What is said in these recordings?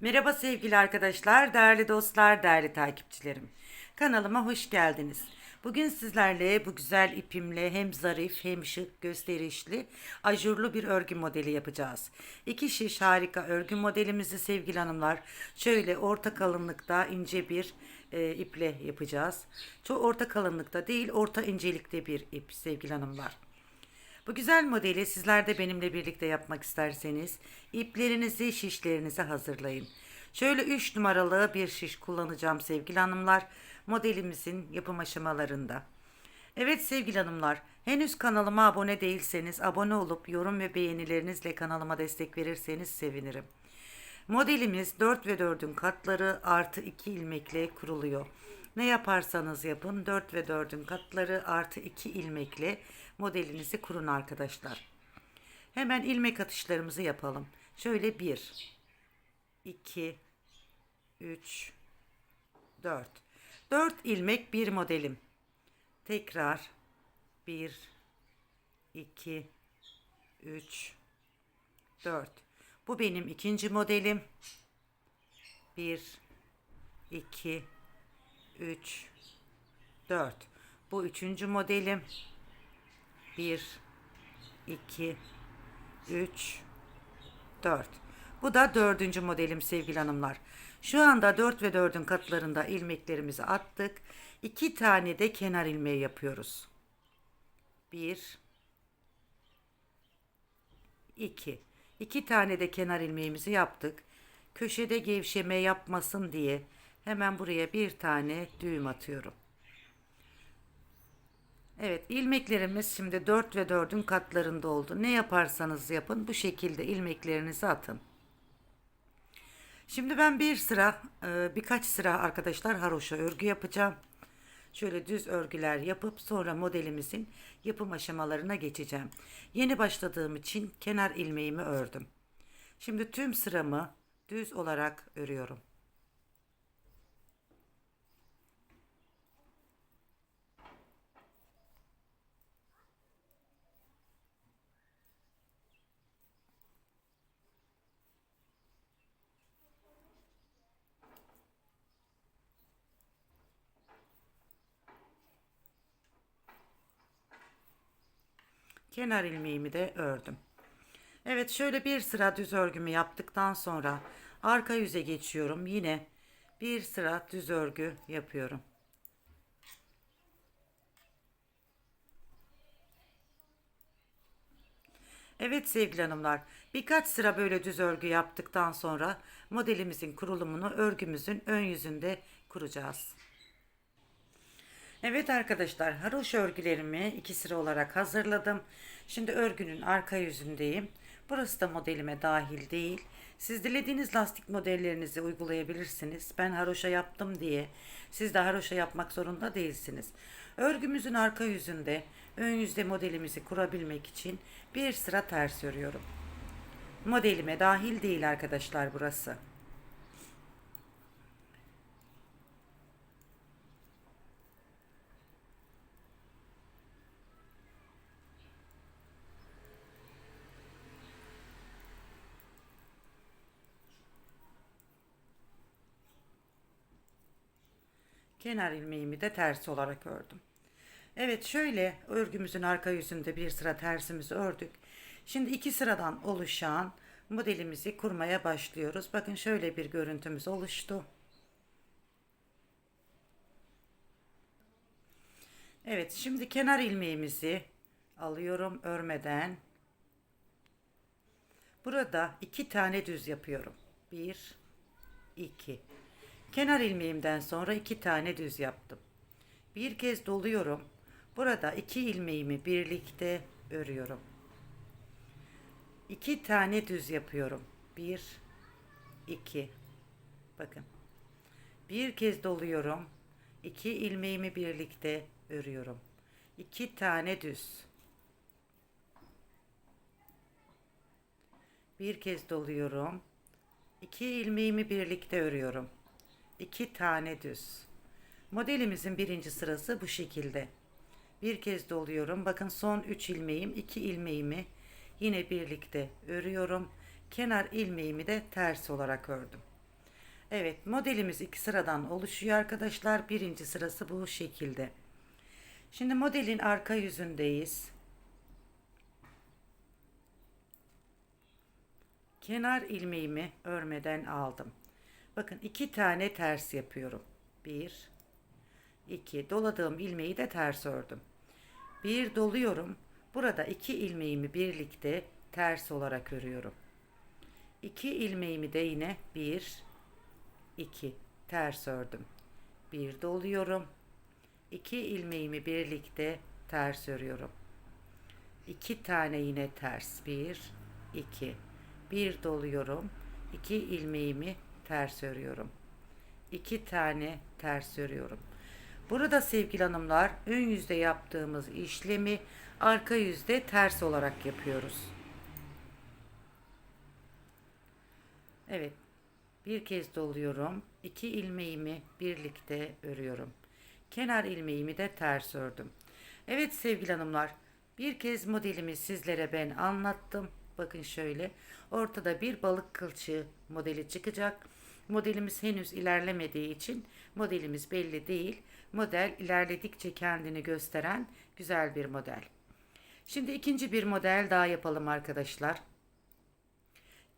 Merhaba sevgili arkadaşlar, değerli dostlar, değerli takipçilerim. Kanalıma hoş geldiniz. Bugün sizlerle bu güzel ipimle hem zarif hem şık gösterişli ajurlu bir örgü modeli yapacağız. İki şiş harika örgü modelimizi sevgili hanımlar şöyle orta kalınlıkta ince bir e, iple yapacağız. Çok orta kalınlıkta değil orta incelikte bir ip sevgili hanımlar. Bu güzel modeli sizler de benimle birlikte yapmak isterseniz iplerinizi, şişlerinizi hazırlayın. Şöyle 3 numaralı bir şiş kullanacağım sevgili hanımlar modelimizin yapım aşamalarında. Evet sevgili hanımlar, henüz kanalıma abone değilseniz abone olup yorum ve beğenilerinizle kanalıma destek verirseniz sevinirim. Modelimiz 4 ve 4'ün katları artı 2 ilmekle kuruluyor. Ne yaparsanız yapın 4 ve 4'ün katları artı 2 ilmekle modelinizi kurun arkadaşlar. Hemen ilmek atışlarımızı yapalım. Şöyle 1, 2, 3, 4. 4 ilmek bir modelim. Tekrar 1, 2, 3, 4. Bu benim ikinci modelim. 1, 2, 3, 4. Bu üçüncü modelim. 1, 2, 3, 4. Bu da dördüncü modelim sevgili hanımlar. Şu anda 4 ve 4'ün katlarında ilmeklerimizi attık. 2 tane de kenar ilmeği yapıyoruz. 1 2 2 tane de kenar ilmeğimizi yaptık. Köşede gevşeme yapmasın diye hemen buraya bir tane düğüm atıyorum. Evet ilmeklerimiz şimdi 4 ve 4'ün katlarında oldu. Ne yaparsanız yapın bu şekilde ilmeklerinizi atın. Şimdi ben bir sıra e, birkaç sıra arkadaşlar haroşa örgü yapacağım. Şöyle düz örgüler yapıp sonra modelimizin yapım aşamalarına geçeceğim. Yeni başladığım için kenar ilmeğimi ördüm. Şimdi tüm sıramı düz olarak örüyorum. Kenar ilmeğimi de ördüm. Evet şöyle bir sıra düz örgümü yaptıktan sonra arka yüze geçiyorum. Yine bir sıra düz örgü yapıyorum. Evet sevgili hanımlar, birkaç sıra böyle düz örgü yaptıktan sonra modelimizin kurulumunu örgümüzün ön yüzünde kuracağız. Evet arkadaşlar, haroşa örgülerimi iki sıra olarak hazırladım. Şimdi örgünün arka yüzündeyim. Burası da modelime dahil değil. Siz dilediğiniz lastik modellerinizi uygulayabilirsiniz. Ben haroşa yaptım diye siz de haroşa yapmak zorunda değilsiniz. Örgümüzün arka yüzünde ön yüzde modelimizi kurabilmek için bir sıra ters örüyorum. Modelime dahil değil arkadaşlar burası. Kenar ilmeğimi de ters olarak ördüm. Evet şöyle örgümüzün arka yüzünde bir sıra tersimizi ördük. Şimdi iki sıradan oluşan modelimizi kurmaya başlıyoruz. Bakın şöyle bir görüntümüz oluştu. Evet şimdi kenar ilmeğimizi alıyorum örmeden. Burada iki tane düz yapıyorum. Bir, iki. Kenar ilmeğimden sonra iki tane düz yaptım. Bir kez doluyorum. Burada iki ilmeğimi birlikte örüyorum. İki tane düz yapıyorum. Bir, iki. Bakın. Bir kez doluyorum. İki ilmeğimi birlikte örüyorum. İki tane düz. Bir kez doluyorum. İki ilmeğimi birlikte örüyorum. 2 tane düz. Modelimizin birinci sırası bu şekilde. Bir kez doluyorum. Bakın son 3 ilmeğim, 2 ilmeğimi yine birlikte örüyorum. Kenar ilmeğimi de ters olarak ördüm. Evet modelimiz iki sıradan oluşuyor arkadaşlar. Birinci sırası bu şekilde. Şimdi modelin arka yüzündeyiz. Kenar ilmeğimi örmeden aldım. Bakın iki tane ters yapıyorum. Bir, iki. Doladığım ilmeği de ters ördüm. Bir doluyorum. Burada iki ilmeğimi birlikte ters olarak örüyorum. İki ilmeğimi de yine bir, iki ters ördüm. Bir doluyorum. İki ilmeğimi birlikte ters örüyorum. İki tane yine ters. Bir, iki. Bir doluyorum. İki ilmeğimi ters örüyorum. İki tane ters örüyorum. Burada sevgili hanımlar ön yüzde yaptığımız işlemi arka yüzde ters olarak yapıyoruz. Evet. Bir kez doluyorum. İki ilmeğimi birlikte örüyorum. Kenar ilmeğimi de ters ördüm. Evet sevgili hanımlar, bir kez modelimi sizlere ben anlattım. Bakın şöyle, ortada bir balık kılçığı modeli çıkacak. Modelimiz henüz ilerlemediği için modelimiz belli değil. Model ilerledikçe kendini gösteren güzel bir model. Şimdi ikinci bir model daha yapalım arkadaşlar.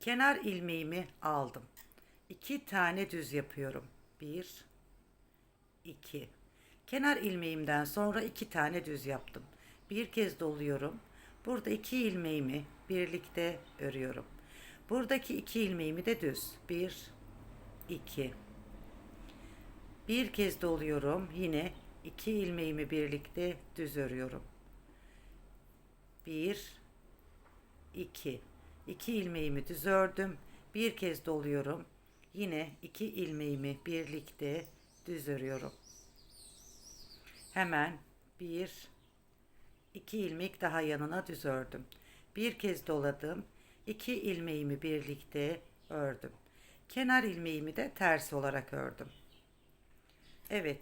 Kenar ilmeğimi aldım. İki tane düz yapıyorum. Bir, iki. Kenar ilmeğimden sonra iki tane düz yaptım. Bir kez doluyorum. Burada iki ilmeğimi birlikte örüyorum. Buradaki iki ilmeğimi de düz. Bir, iki. Bir kez doluyorum. Yine iki ilmeğimi birlikte düz örüyorum. Bir, iki. İki ilmeğimi düz ördüm. Bir kez doluyorum. Yine iki ilmeğimi birlikte düz örüyorum. Hemen bir, iki ilmek daha yanına düz ördüm. Bir kez doladım. İki ilmeğimi birlikte ördüm. Kenar ilmeğimi de ters olarak ördüm. Evet.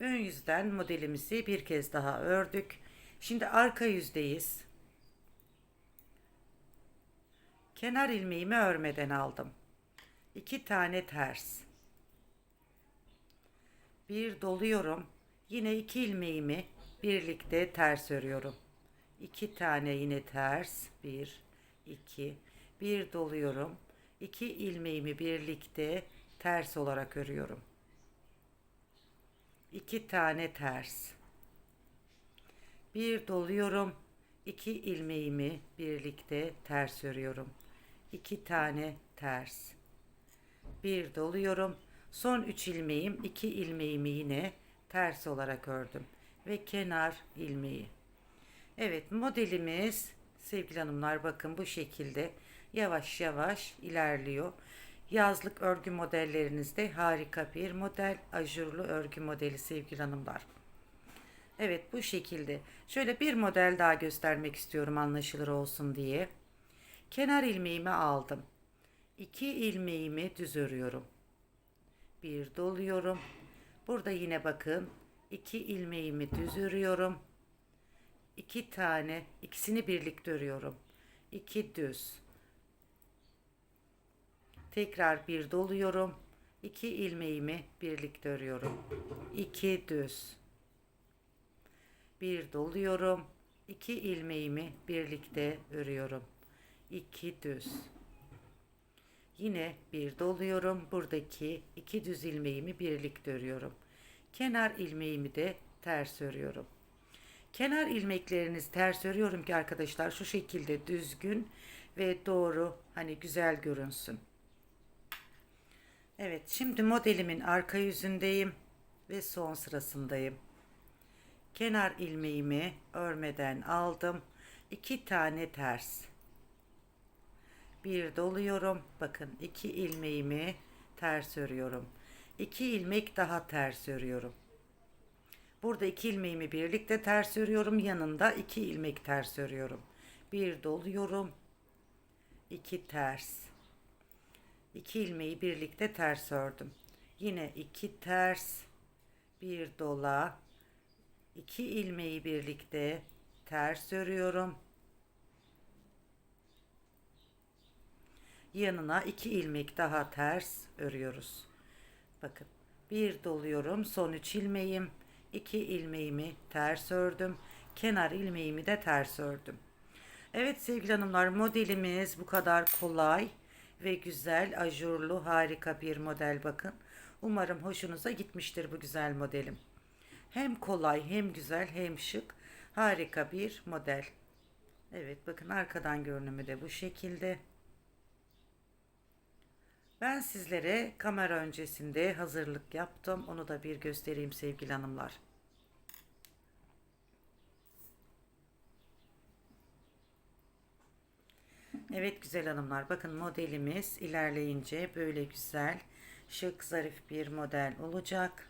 Ön yüzden modelimizi bir kez daha ördük. Şimdi arka yüzdeyiz. Kenar ilmeğimi örmeden aldım. İki tane ters. Bir doluyorum. Yine iki ilmeğimi birlikte ters örüyorum. İki tane yine ters. Bir, iki. Bir doluyorum. İki ilmeğimi birlikte ters olarak örüyorum. İki tane ters. Bir doluyorum. İki ilmeğimi birlikte ters örüyorum. İki tane ters. Bir doluyorum. Son üç ilmeğim, iki ilmeğimi yine ters olarak ördüm. Ve kenar ilmeği. Evet modelimiz sevgili hanımlar bakın bu şekilde yavaş yavaş ilerliyor. Yazlık örgü modellerinizde harika bir model. Ajurlu örgü modeli sevgili hanımlar. Evet bu şekilde. Şöyle bir model daha göstermek istiyorum anlaşılır olsun diye. Kenar ilmeğimi aldım. İki ilmeğimi düz örüyorum. Bir doluyorum. Burada yine bakın iki ilmeğimi düz örüyorum. İki tane ikisini birlikte örüyorum. İki düz. Tekrar bir doluyorum. İki ilmeğimi birlikte örüyorum. İki düz. Bir doluyorum. İki ilmeğimi birlikte örüyorum. İki düz. Yine bir doluyorum. Buradaki iki düz ilmeğimi birlikte örüyorum. Kenar ilmeğimi de ters örüyorum. Kenar ilmeklerinizi ters örüyorum ki arkadaşlar şu şekilde düzgün ve doğru hani güzel görünsün. Evet şimdi modelimin arka yüzündeyim ve son sırasındayım. Kenar ilmeğimi örmeden aldım. iki tane ters. Bir doluyorum. Bakın iki ilmeğimi ters örüyorum. İki ilmek daha ters örüyorum. Burada iki ilmeğimi birlikte ters örüyorum. Yanında iki ilmek ters örüyorum. Bir doluyorum. iki ters. İki ilmeği birlikte ters ördüm. Yine iki ters. Bir dola. iki ilmeği birlikte ters örüyorum. yanına iki ilmek daha ters örüyoruz. Bakın bir doluyorum son üç ilmeğim iki ilmeğimi ters ördüm kenar ilmeğimi de ters ördüm. Evet sevgili hanımlar modelimiz bu kadar kolay ve güzel ajurlu harika bir model bakın. Umarım hoşunuza gitmiştir bu güzel modelim. Hem kolay hem güzel hem şık harika bir model. Evet bakın arkadan görünümü de bu şekilde. Ben sizlere kamera öncesinde hazırlık yaptım. Onu da bir göstereyim sevgili hanımlar. Evet güzel hanımlar bakın modelimiz ilerleyince böyle güzel şık zarif bir model olacak.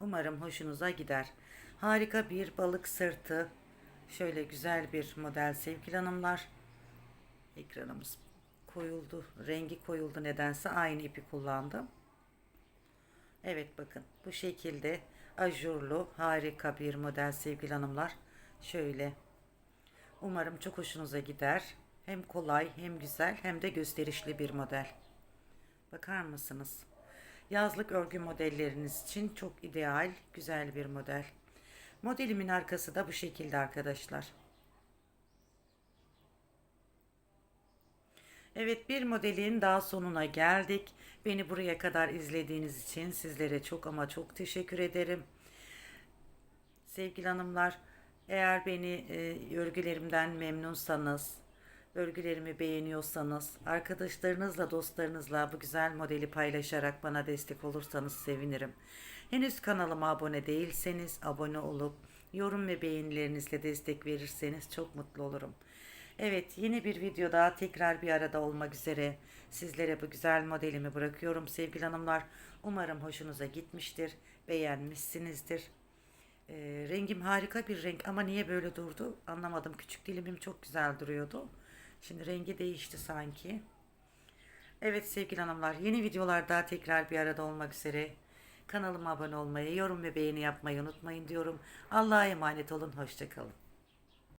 Umarım hoşunuza gider. Harika bir balık sırtı şöyle güzel bir model sevgili hanımlar. Ekranımız koyuldu. Rengi koyuldu nedense aynı ipi kullandım. Evet bakın bu şekilde ajurlu harika bir model sevgili hanımlar. Şöyle. Umarım çok hoşunuza gider. Hem kolay hem güzel hem de gösterişli bir model. Bakar mısınız? Yazlık örgü modelleriniz için çok ideal, güzel bir model. Modelimin arkası da bu şekilde arkadaşlar. Evet bir modelin daha sonuna geldik. Beni buraya kadar izlediğiniz için sizlere çok ama çok teşekkür ederim. Sevgili hanımlar, eğer beni e, örgülerimden memnunsanız, örgülerimi beğeniyorsanız, arkadaşlarınızla, dostlarınızla bu güzel modeli paylaşarak bana destek olursanız sevinirim. Henüz kanalıma abone değilseniz abone olup yorum ve beğenilerinizle destek verirseniz çok mutlu olurum. Evet yeni bir videoda tekrar bir arada olmak üzere sizlere bu güzel modelimi bırakıyorum sevgili hanımlar. Umarım hoşunuza gitmiştir, beğenmişsinizdir. Ee, rengim harika bir renk ama niye böyle durdu anlamadım. Küçük dilimim çok güzel duruyordu. Şimdi rengi değişti sanki. Evet sevgili hanımlar yeni videolarda tekrar bir arada olmak üzere. Kanalıma abone olmayı, yorum ve beğeni yapmayı unutmayın diyorum. Allah'a emanet olun. Hoşçakalın.